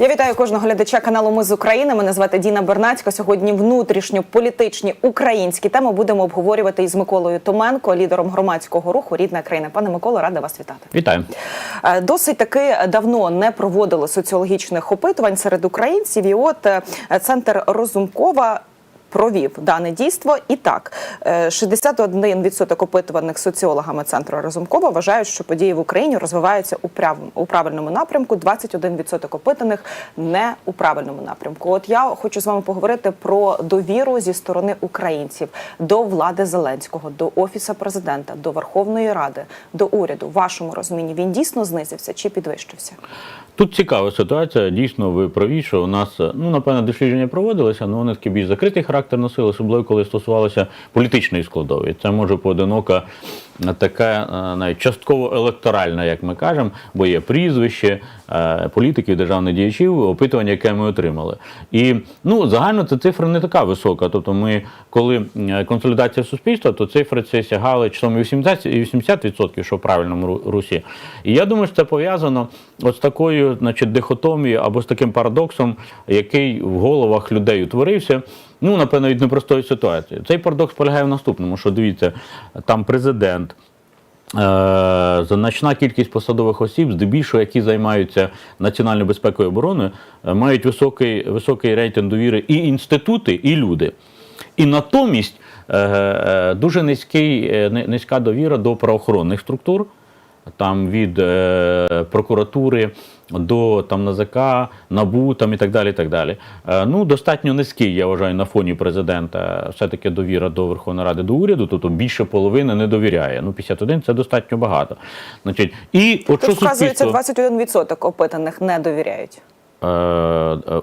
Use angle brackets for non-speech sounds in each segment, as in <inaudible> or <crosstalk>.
Я вітаю кожного глядача каналу Ми з України. Мене звати Діна Бернацька. Сьогодні внутрішньополітичні українські теми будемо обговорювати із Миколою Томенко, лідером громадського руху Рідна країна. Пане Миколо, рада вас вітати. Вітаю. Е, Досить таки давно не проводили соціологічних опитувань серед українців. І от е, центр Розумкова. Провів дане дійство і так, е, 61% опитуваних соціологами центру Разумкова вважають, що події в Україні розвиваються у прав- у правильному напрямку. 21% опитаних не у правильному напрямку. От я хочу з вами поговорити про довіру зі сторони українців до влади Зеленського, до офісу президента, до Верховної Ради, до уряду. В вашому розумінні він дійсно знизився чи підвищився? Тут цікава ситуація. Дійсно, ви праві, що у нас ну напевно дослідження проводилися, але вони такий більш закритий характер носили, особливо коли стосувалося політичної складової. Це може поодинока така е, навіть частково електоральна, як ми кажемо, бо є прізвище е, політиків, державних діячів, опитування, яке ми отримали. І ну загально ця цифра не така висока. Тобто, ми коли е, консолідація суспільства, то цифри ці сягали 80%, і 80%, що в правильному русі. І я думаю, що це пов'язано от з такою, значить, дихотомією або з таким парадоксом, який в головах людей утворився. Ну, напевно, від непростої ситуації. Цей парадокс полягає в наступному: що дивіться, там президент. е, Значна кількість посадових осіб, здебільшого, які займаються національною безпекою і обороною, е, мають високий, високий рейтинг довіри і інститути, і люди. І натомість е, дуже низький, низька довіра до правоохоронних структур, там від прокуратури до там НАЗК, НАБУ там і так далі. І так далі. Е, ну, достатньо низький, я вважаю, на фоні президента все-таки довіра до Верховної Ради до уряду, тобто більше половини не довіряє. Ну, 51 це достатньо багато. Значить, і от Тут що вказується суспільство... 21% опитаних не довіряють. Е, е,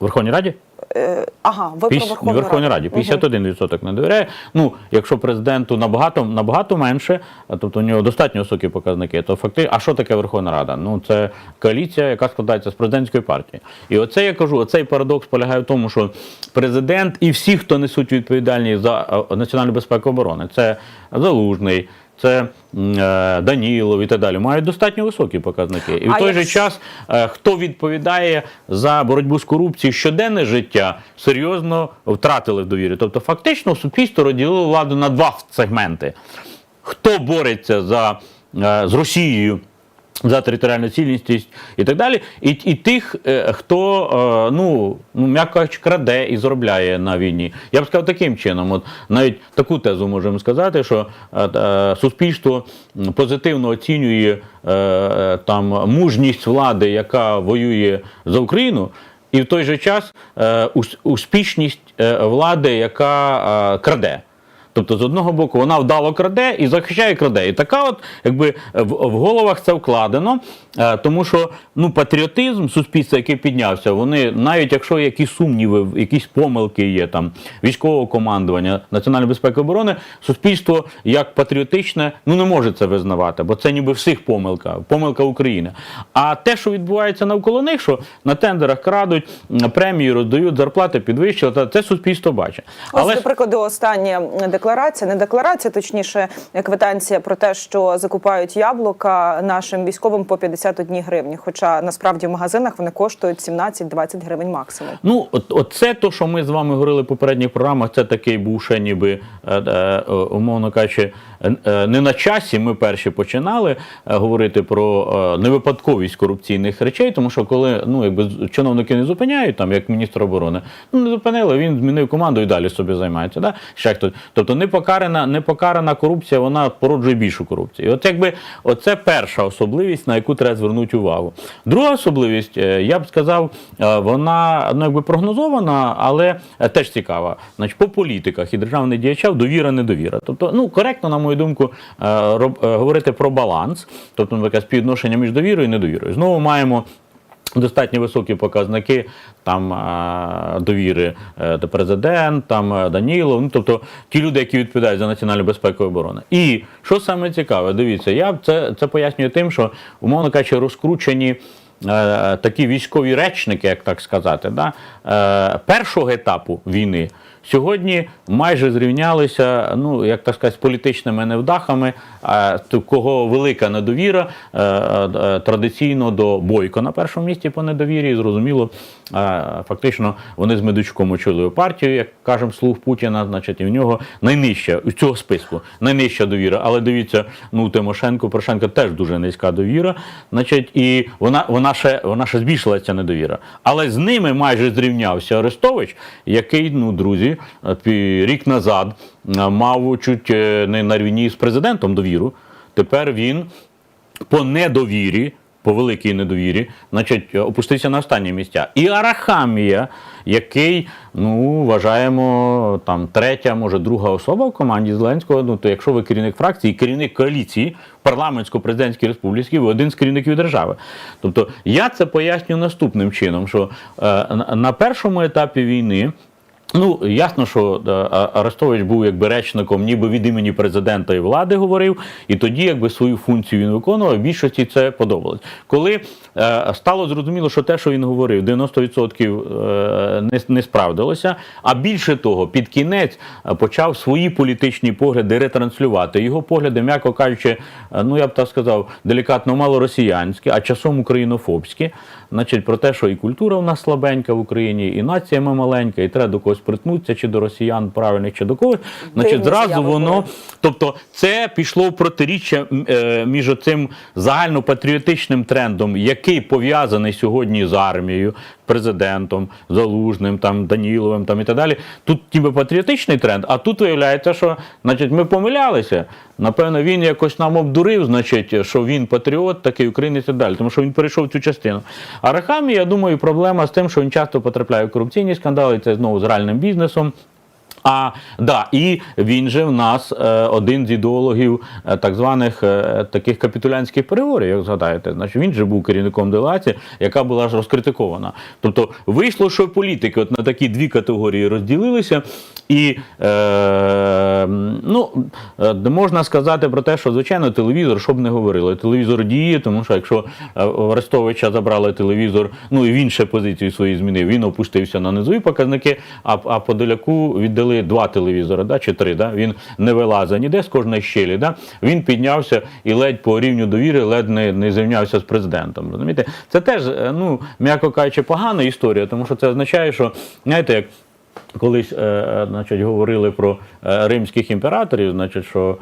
Верховній Раді? Е, Ага, ви про Верховну Верховній Раду. Раді 51% не довіряє. Ну, якщо президенту набагато набагато менше, тобто у нього достатньо високі показники, то фактично, а що таке Верховна Рада? Ну це коаліція, яка складається з президентської партії. І оце я кажу, оцей парадокс полягає в тому, що президент і всі, хто несуть відповідальність за національну безпеку оборони, це Залужний. Це е, Данілов і так далі мають достатньо високі показники. І в А той же час е, хто відповідає за боротьбу з корупцією щоденне життя, серйозно втратили в довірі. Тобто, фактично, суспільство розділило владу на два сегменти: хто бореться за, е, з Росією. За територіальну цілісність і так далі, і, і тих, е, хто е, ну, ну м'яко кажучи, краде і заробляє на війні. Я б сказав таким чином, от навіть таку тезу можемо сказати, що е, суспільство позитивно оцінює там мужність влади, яка воює за Україну, і в той же час успішність влади, яка краде. Тобто, з одного боку, вона вдало краде і захищає краде. І така, от якби в, в головах це вкладено, е, тому що ну патріотизм суспільства, який піднявся, вони навіть якщо якісь сумніви, якісь помилки є там військового командування, національної безпеки і оборони, суспільство як патріотичне ну не може це визнавати, бо це ніби всіх помилка, помилка України. А те, що відбувається навколо них, що на тендерах крадуть премії, роздають зарплати, підвищили, це суспільство бачить. Ось, до прикладу, остання декларація, не декларація, точніше, квитанція про те, що закупають яблука нашим військовим по 51 гривні. Хоча насправді в магазинах вони коштують 17-20 гривень максимум. Ну, от, от це то, що ми з вами говорили в попередніх програмах, це такий був ще ніби, е, е, умовно кажучи, е, не на часі ми перші починали говорити про невипадковість корупційних речей, тому що коли ну, якби, чиновники не зупиняють, там, як міністр оборони, ну не зупинили, він змінив команду і далі собі займається. Да? Ще хтось. Тобто непокарана, непокарана корупція, вона породжує більшу корупцію. І от якби оце перша особливість, на яку треба звернути увагу. Друга особливість, е, я б сказав, е, вона ну, якби прогнозована, але е, теж цікава. Значить, по політиках і державних діячів довіра, недовіра. Тобто, ну коректно, на мою думку, говорити про баланс, тобто ну, співвідношення між довірою і недовірою. Знову маємо. Достатньо високі показники там е, довіри е, до президент, там е, Данілов, ну тобто ті люди, які відповідають за національну безпеку і оборону. І що саме цікаве, дивіться, я це, це пояснюю тим, що умовно кажучи, розкручені такі військові речники, як так сказати, да, е, першого етапу війни сьогодні майже зрівнялися, ну як так сказати, з політичними невдахами, а кого велика недовіра е, е, традиційно до Бойко на першому місці по недовірі. І зрозуміло, е, фактично вони з Медучком очолили партію, як кажемо, слуг Путіна, значить, і в нього найнижча з цього списку, найнижча довіра. Але дивіться, ну Тимошенко, Порошенко теж дуже низька довіра. Значить, і вона, вона ще вона ще збільшилася недовіра. Але з ними майже зрівнявся Арестович, який, ну, друзі, рік назад е, мав чуть е, не на рівні з президентом довіру. Тепер він по недовірі, по великій недовірі, значить, опустився на останні місця. І Арахамія, який, ну, вважаємо, там третя, може, друга особа в команді Зеленського. Ну, то якщо ви керівник фракції, керівник коаліції парламентсько-президентській республіки, ви один з керівників держави. Тобто я це поясню наступним чином: що е, на першому етапі війни. Ну, ясно, що е, Арестович був якби речником, ніби від імені президента і влади говорив, і тоді якби свою функцію він виконував. Більшості це подобалось. Коли е, стало зрозуміло, що те, що він говорив, 90% е, не, не справдилося. А більше того, під кінець е, почав свої політичні погляди ретранслювати. Його погляди, м'яко кажучи, ну я б так сказав, делікатно малоросіянські, а часом українофобські. Значить, про те, що і культура у нас слабенька в Україні, і нація ми маленька, і треба до когось притнутися, чи до росіян правильних, чи до когось. Значить, зразу воно. Тобто, це пішло в протиріччя е, між цим загальнопатріотичним трендом, який пов'язаний сьогодні з армією, президентом, Залужним, там Даніловим там і так далі. Тут ніби патріотичний тренд, а тут виявляється, що значить, ми помилялися. Напевно, він якось нам обдурив, значить, що він патріот, такий українець і так далі, тому що він перейшов цю частину. А Рахамі, я думаю, проблема з тим, що він часто потрапляє в корупційні скандали, це знову з реальним бізнесом. А да, і він же в нас е, один з ідеологів е, так званих е, таких капітулянських переговорів, як згадаєте. Значить, він же був керівником делегації, яка була ж розкритикована. Тобто вийшло, що політики от на такі дві категорії розділилися, і е, ну, можна сказати про те, що звичайно телевізор, щоб не говорили, телевізор діє, тому що якщо в Арестовича забрали телевізор, ну і він ще позицію свою змінив, він опустився на низові показники, а, а Подоляку віддали два телевізори, да, чи три. Да? Він не вилазить ніде з кожної щелі. Да? Він піднявся і ледь по рівню довіри, ледь не, не зрівнявся з президентом. Розумієте? Це теж, е, ну, м'яко кажучи, погана історія, тому що це означає, що, знаєте, як Колись е, е, значить, говорили про римських імператорів, значить, що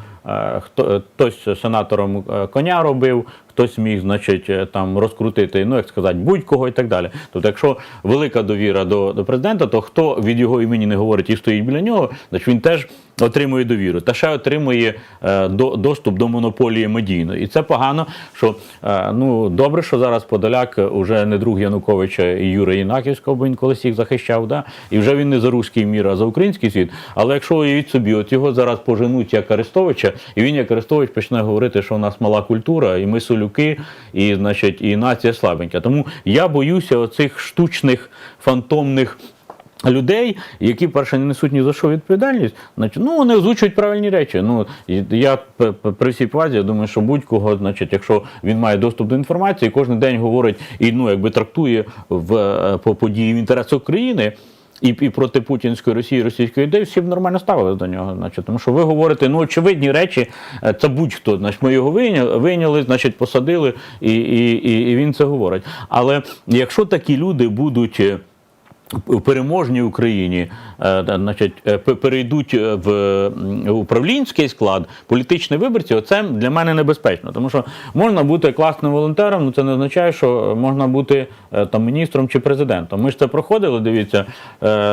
хто, хтось сенатором коня робив, хтось міг значить, е, там, розкрутити, ну як сказати, будь-кого і так далі. Тобто, якщо велика довіра до, до президента, то хто від його імені не говорить і стоїть біля нього, значить він теж отримує довіру. Та ще отримує е, до, доступ до монополії медійної. І це погано, що е, ну, добре, що зараз Подоляк вже не друг Януковича і Юрія Інаківського, бо він колись їх захищав, да? і вже він не за руський мір, а за український світ. Але якщо уявіть собі, от його зараз поженуть як Арестовича, і він, як Арестович, почне говорити, що у нас мала культура, і ми солюки, і, значить, і нація слабенька. Тому я боюся оцих штучних фантомних. Людей, які перше не несуть ні за що відповідальність, значить, ну вони озвучують правильні речі. Ну я при всій повазі, я думаю, що будь-кого, значить, якщо він має доступ до інформації, кожен день говорить і ну якби трактує в е, по події в інтересах України. І, і проти путінської Росії, російської ідеї всі б нормально ставили до нього. Значить, тому що ви говорите, ну очевидні речі, е, це будь-хто. Значить, ми його вийняли, значить, посадили, і, і, і, і він це говорить. Але якщо такі люди будуть. В переможній Україні е, значить, е, перейдуть е, в управлінський склад, політичні виборці, оце для мене небезпечно. Тому що можна бути класним волонтером, але це не означає, що можна бути там міністром чи президентом. Ми ж це проходили. Дивіться,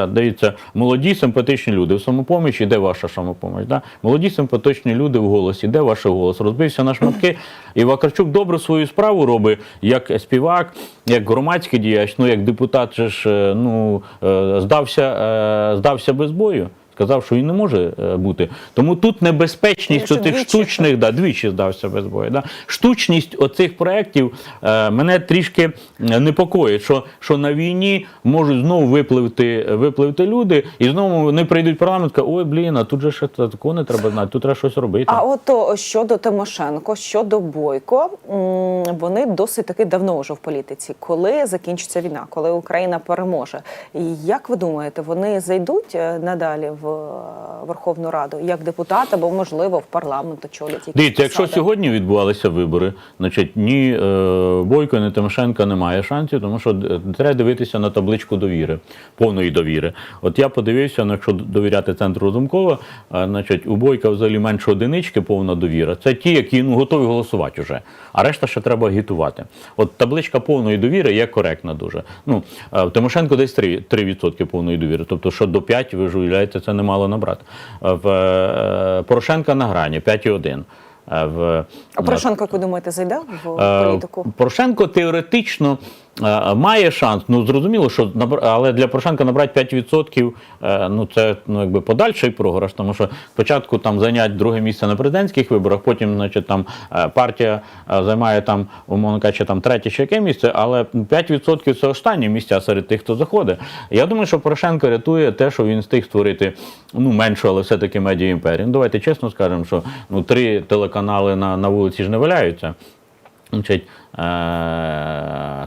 дивіться, молоді симпатичні люди в самопомічі, де ваша самопоміч? Да? Молоді симпатичні люди в голосі, де ваш голос? Розбився на шматки. І Вакарчук добре свою справу робить як співак, як громадський діяч, ну як депутат, же ж е, ну е, здався, е, здався без бою. Сказав, що він не може е, бути. Тому тут небезпечність оцих штучних, да, двічі здався без бою. Да. Штучність оцих проєктів е, мене трішки е, непокоїть, що, що на війні можуть знову випливти, випливти люди, і знову вони прийдуть в парламент, кажуть, ой, блін, а тут же ще такого не треба знати, тут треба щось робити. А от щодо Тимошенко, щодо Бойко, вони досить таки давно вже в політиці. Коли закінчиться війна, коли Україна переможе, І як ви думаєте, вони зайдуть е, надалі в е, Верховну Раду як депутат або можливо в парламент очолять якісь Дивіться, якщо сьогодні відбувалися вибори, значить ні е, Бойко, ні Тимошенка немає шансів, тому що е, треба дивитися на табличку довіри, повної довіри. От я подивився, ну, якщо довіряти центру Розумкова, е, значить у Бойка взагалі менше одинички повна довіра. Це ті, які ну готові голосувати вже. А решта ще треба агітувати. От табличка повної довіри є коректна дуже. Ну е, в Тимошенко десь 3%, 3% повної довіри. Тобто, що до 5, ви ж уявляєте, це немало набрати. Е, В е, Порошенка на грані 5,1. Е, В А Порошенко, як ви думаєте, зайде в Е, політику? Порошенко теоретично має шанс. Ну зрозуміло, що але для Порошенка набрати 5% е, ну це ну якби подальший програш, тому що спочатку там зайняти друге місце на президентських виборах, потім, значить, там е, партія е, займає там, умовно кажучи, там третє чи яке місце, але 5% це останні місця серед тих, хто заходить. Я думаю, що Порошенко рятує те, що він встиг створити ну меншу, але все-таки медіа імперію. Ну, давайте чесно скажемо, що ну три телеканали на, на вулиці ж не валяються. Значить, е,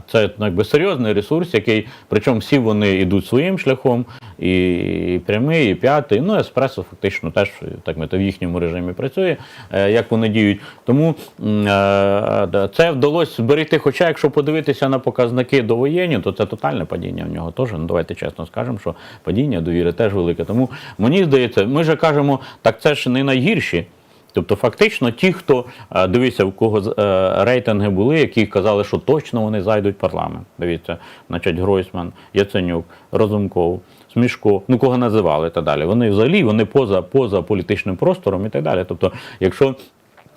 це ну, якби серйозний ресурс, який, причому всі вони йдуть своїм шляхом, і прямий, і п'ятий. Ну, еспресо фактично теж так мета в їхньому режимі працює, е, як вони діють. Тому е, це вдалося зберегти. Хоча, якщо подивитися на показники довоєнні, то це тотальне падіння в нього теж. Ну, давайте чесно скажемо, що падіння довіри теж велике. Тому мені здається, ми же кажемо, так це ж не найгірші. Тобто, фактично, ті, хто е, дивіться, у кого е, рейтинги були, які казали, що точно вони зайдуть в парламент. Дивіться, значить, Гройсман, Яценюк, Розумков, Смішко, ну кого називали і так далі. Вони взагалі вони поза, поза політичним простором і так далі. Тобто, якщо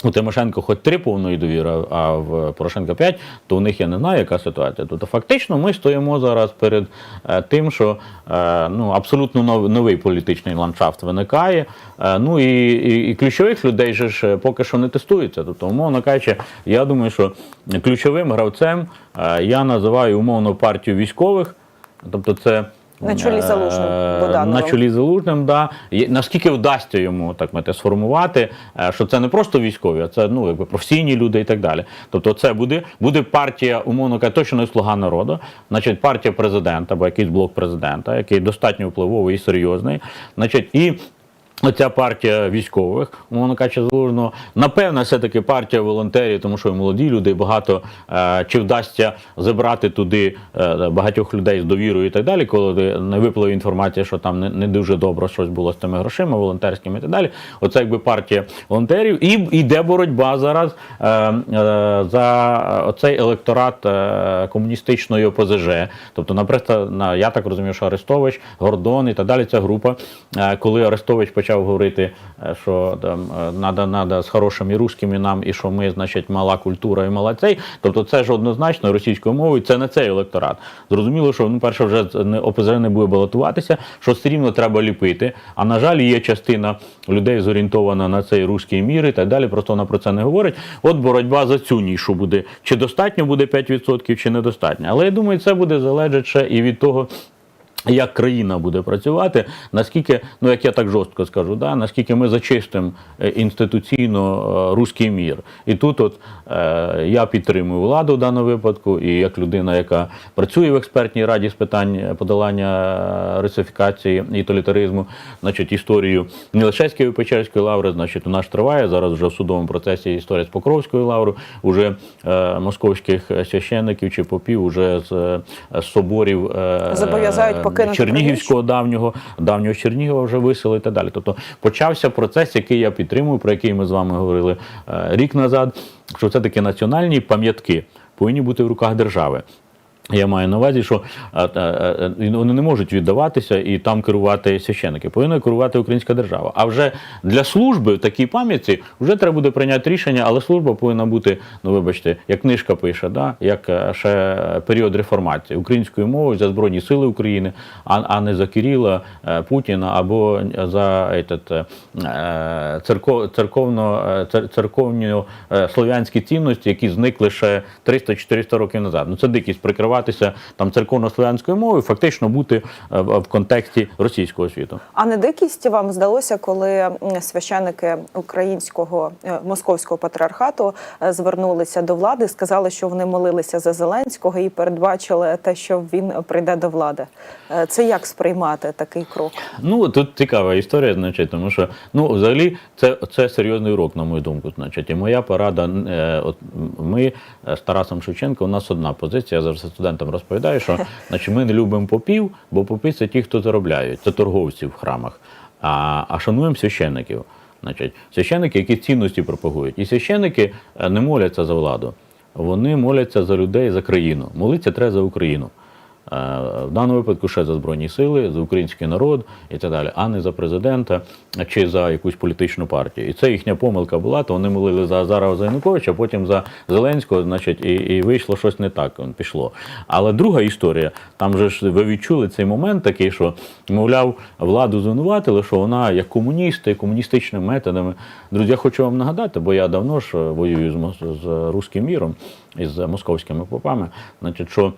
у Тимошенко хоч три повної довіри, а в Порошенка 5, то у них я не знаю, яка ситуація. Тобто, фактично, ми стоїмо зараз перед е, тим, що е, ну, абсолютно новий політичний ландшафт виникає. Е, ну і, і, і ключових людей же ж поки що не тестується. Тобто, умовно кажучи, я думаю, що ключовим гравцем я називаю умовно партію військових. Тобто, це На чолі Залужним, е, На чолі Залужним, да. Наскільки вдасться йому так мете сформувати, е, що це не просто військові, а це ну якби професійні люди і так далі. Тобто, це буде, буде партія, умовно кажучи, точно не слуга народу, значить партія президента або якийсь блок президента, який достатньо впливовий і серйозний. Значить, і Оця партія військових, умовно кажучи, залужного, напевно, все-таки партія волонтерів, тому що і молоді люди, і багато е, чи вдасться забрати туди е, багатьох людей з довірою і так далі, коли не випливе інформація, що там не, не дуже добре щось було з тими грошима волонтерськими і так далі. Оце якби партія волонтерів. І йде боротьба зараз е, за оцей електорат комуністичної ОПЗЖ. Тобто, наприклад, на, я так розумію, що Арестович, Гордон і так далі. Ця група, коли Арестович почав говорити, е, що там е, надо, надо з хорошими русскими нам, і що ми, значить, мала культура і мала цей. Тобто, це ж однозначно російською мовою, це не цей електорат. Зрозуміло, що ну, перше, вже не- ОПЗЖ не буде балотуватися, що все рівно треба ліпити. А на жаль, є частина людей зорієнтована на цей руський мір і так далі. Просто вона про це не говорить. От боротьба за цю нішу буде. Чи достатньо буде 5%, чи недостатньо. Але я думаю, це буде залежати ще і від того. Як країна буде працювати, наскільки, ну як я так жорстко скажу, да, наскільки ми зачистимо е, інституційно е, руський мір. І тут от е, я підтримую владу в даному випадку, і як людина, яка працює в експертній раді з питань подолання е, русифікації і тоталітаризму, значить, історію не лише з Києво-Печерської лаври, значить, у нас триває зараз вже в судовому процесі історія з Покровської лаври, уже е, московських священників чи попів, уже з, з соборів е, Зобов'язають покинути Чернігівського давнього, давнього Чернігова вже висели і так далі. Тобто почався процес, який я підтримую, про який ми з вами говорили е, рік назад, що все-таки національні пам'ятки повинні бути в руках держави. Я маю на увазі, що вони не можуть віддаватися і там керувати священики. Повинна керувати українська держава. А вже для служби в такій пам'ятці вже треба буде прийняти рішення, але служба повинна бути, ну вибачте, як книжка пише, да? як е, ще період реформації українською мовою за Збройні Сили України, а, не за Кирила е, Путіна або за этот, е, церков, церковно, е, цер- церковні е, слов'янські цінності, які зникли ще 300-400 років назад. Ну це дикість прикриватися там церковно-слов'янською мовою, фактично бути е, в контексті російського світу. А не дикість вам здалося, коли священики українського е, московського патріархату е, звернулися до влади, сказали, що вони молилися за Зеленського і передбачили те, що він прийде до влади. Це як сприймати такий крок? Ну тут цікава історія, значить, тому що ну взагалі це, це серйозний урок, на мою думку. Значить, і моя порада, от ми з Тарасом Шевченко, у нас одна позиція. Я завжди студентам розповідаю, що <laughs> значить, ми не любимо попів, бо попи це ті, хто заробляють, це торговці в храмах. А, а шануємо священників. Значить, священники, які цінності пропагують. І священники е, не моляться за владу. Вони моляться за людей, за країну. Молитися треба за Україну. Е, В даному випадку ще за Збройні сили, за український народ і так далі, а не за президента чи за якусь політичну партію. І це їхня помилка була, то вони молили за Азарова за Януковича, а потім за Зеленського, значить, і, і вийшло щось не так, пішло. Але друга історія, там же ж ви відчули цей момент такий, що, мовляв, владу звинуватили, що вона як комуністи, комуністичними методами. Друзі, я хочу вам нагадати, бо я давно ж воюю з, з руським міром із московськими попами, значить, що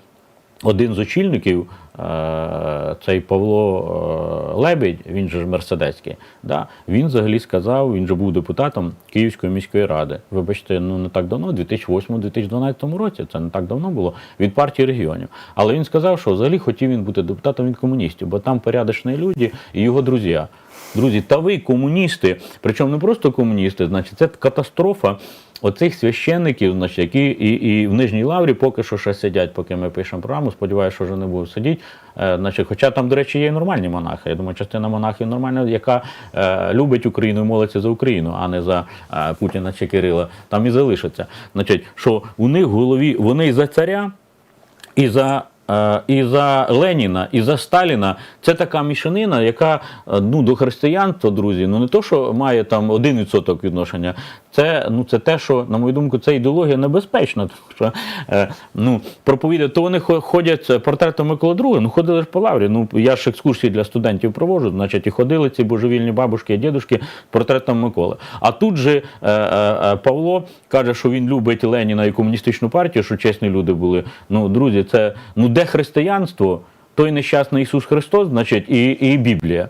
один з очільників, е, цей Павло е, Лебедь, він же ж Мерседецький, да, він взагалі сказав, він же був депутатом Київської міської ради. Вибачте, ну не так давно, у 2008-2012 році, це не так давно було, від партії регіонів. Але він сказав, що взагалі хотів він бути депутатом від комуністів, бо там порядочні люди і його друзі. Друзі, та ви комуністи, причому не просто комуністи, значить, це катастрофа оцих священників, значить, які і, і в Нижній Лаврі поки що ще сидять, поки ми пишемо програму. Сподіваюся, що вже не будуть сидіти. Е, значить, хоча там, до речі, є і нормальні монахи. Я думаю, частина монахів нормальна, яка е, любить Україну і молиться за Україну, а не за е, Путіна чи Кирила. Там і залишиться. Значить, що у них в голові вони і за царя, і за. е, І за Леніна, і за Сталіна це така мішанина, яка е, ну до християнства, друзі, ну не то, що має там 1% відношення. Це ну це те, що на мою думку, це ідеологія небезпечна. Тому що е, ну проповідати, то вони хо- ходять портретом Миколи II, ну ходили ж по лаврі. Ну я ж екскурсії для студентів проводжу, значить, і ходили ці божевільні бабушки і дідушки портретом Миколи. А тут же е, е, е, Павло каже, що він любить Леніна і комуністичну партію, що чесні люди були. Ну, друзі, це ну де християнство, той нещасний Ісус Христос, значить, і, і Біблія.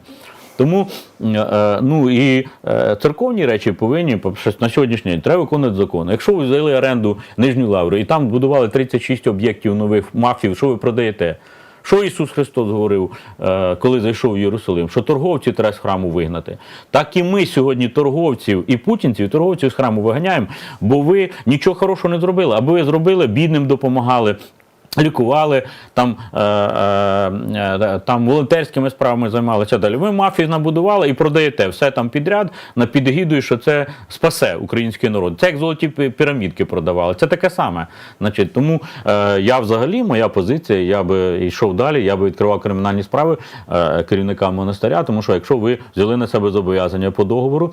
Тому е, е, ну і е, церковні речі повинні на сьогоднішній день треба виконувати закон. Якщо ви взяли оренду Нижню Лавру і там будували 36 об'єктів нових мафів, що ви продаєте? Що Ісус Христос говорив, коли зайшов в Єрусалим? Що торговці треба з храму вигнати. Так і ми сьогодні торговців і путінців, і торговців з храму виганяємо, бо ви нічого хорошого не зробили, аби ви зробили, бідним допомагали. Лікували там, е, е, е, там волонтерськими справами займалися далі. Ви мафію набудували і продаєте все там підряд на підгідою, що це спасе український народ. Це як золоті пірамідки продавали. Це таке саме. Значить, тому е, я взагалі, моя позиція, я би йшов далі, я би відкривав кримінальні справи е, керівникам монастиря, тому що якщо ви взяли на себе зобов'язання по договору.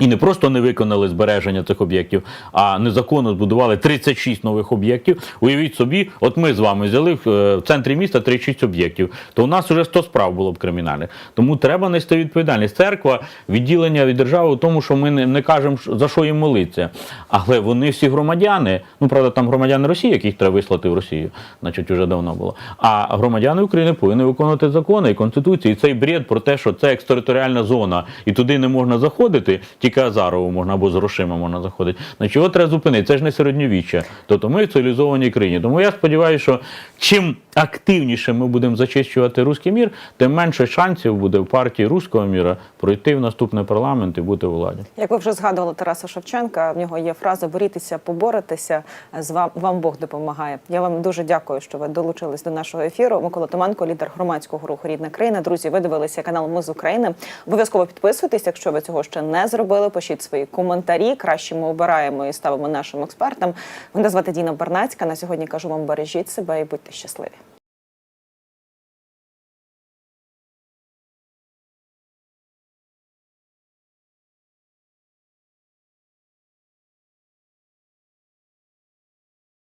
І не просто не виконали збереження цих об'єктів, а незаконно збудували 36 нових об'єктів. Уявіть собі, от ми з вами взяли в е, центрі міста 36 об'єктів, то у нас вже 100 справ було б кримінальних. Тому треба нести відповідальність. Церква, відділення від держави у тому, що ми не, не кажемо, за що їм молитися. Але вони всі громадяни. Ну, правда, там громадяни Росії, яких треба вислати в Росію, значить, вже давно було. А громадяни України повинні виконувати закони і конституції. І цей бред про те, що це екстериторіальна зона, і туди не можна заходити, тільки Азарову можна або з грошима можна заходити. Значить, його треба зупинити. Це ж не середньовіччя. Тобто ми в цивілізованій країні. Тому я сподіваюся, що чим активніше ми будемо зачищувати руський мір, тим менше шансів буде в партії руського міра пройти в наступний парламент і бути у владі. Як ви вже згадували Тараса Шевченка, в нього є фраза борітеся, поборотися. З вам вам Бог допомагає. Я вам дуже дякую, що ви долучились до нашого ефіру. Микола Томанко, лідер громадського руху Рідна країна. Друзі, ви дивилися канал Ми з України. Обов'язково підписуйтесь, якщо ви цього ще не зробили. Зробили. Пишіть свої коментарі. Краще ми обираємо і ставимо нашим експертам. Мене звати Діна Бернацька. На сьогодні кажу вам бережіть себе і будьте щасливі.